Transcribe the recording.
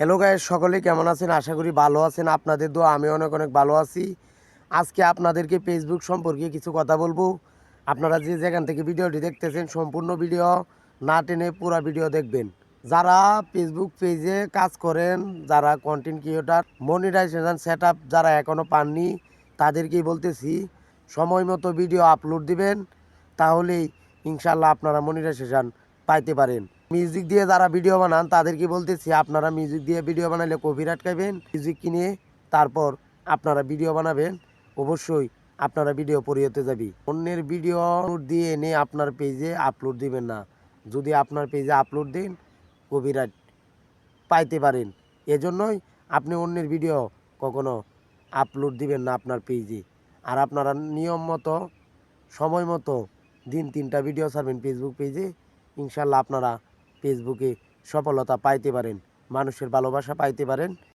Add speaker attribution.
Speaker 1: Hello গায়ের সকলে কেমন আছেন? আশা করি ভালো আছেন। আপনাদের দোয়া, আমি অনেক অনেক ভালো আছি। আজকে আপনাদেরকে ফেসবুক সম্পর্কে কিছু কথা বলব। আপনারা যে যেখান থেকে ভিডিওটি দেখতেছেন, সম্পূর্ণ ভিডিও না টেনে পুরো ভিডিও দেখবেন। যারা ফেসবুক পেজে কাজ করেন, যারা কন্টেন্ট ক্রিয়েটার মনিটাইজেশন সেট যারা এখনও পাননি, তাদেরকেই বলতেছি, সময় মতো ভিডিও আপলোড দিবেন, তাহলেই ইনশাল্লাহ আপনারা মনিটাইজেশন পাইতে পারেন। মিউজিক দিয়ে যারা ভিডিও বানান, তাদেরকে বলতেছি, আপনারা মিউজিক দিয়ে ভিডিও বানাইলে কপিরাইট খাইবেন মিউজিক কিনে তারপর আপনারা ভিডিও বানাবেন, অবশ্যই আপনারা ভিডিও পরিহতে যাবি। অন্যের ভিডিও দিয়ে এনে আপনার পেজে আপলোড দিবেন না। যদি আপনার পেজে আপলোড দিন কপিরাইট পাইতে পারেন। এজন্যই আপনি অন্যের ভিডিও কখনো আপলোড দিবেন না আপনার পেজে আর আপনারা নিয়ম মতো, সময় মতো দিন তিনটা ভিডিও ছাড়বেন ফেসবুক পেজে ইনশাল্লাহ আপনারা ফেসবুকে সফলতা পাইতে পারেন মানুষের ভালোবাসা পাইতে পারেন।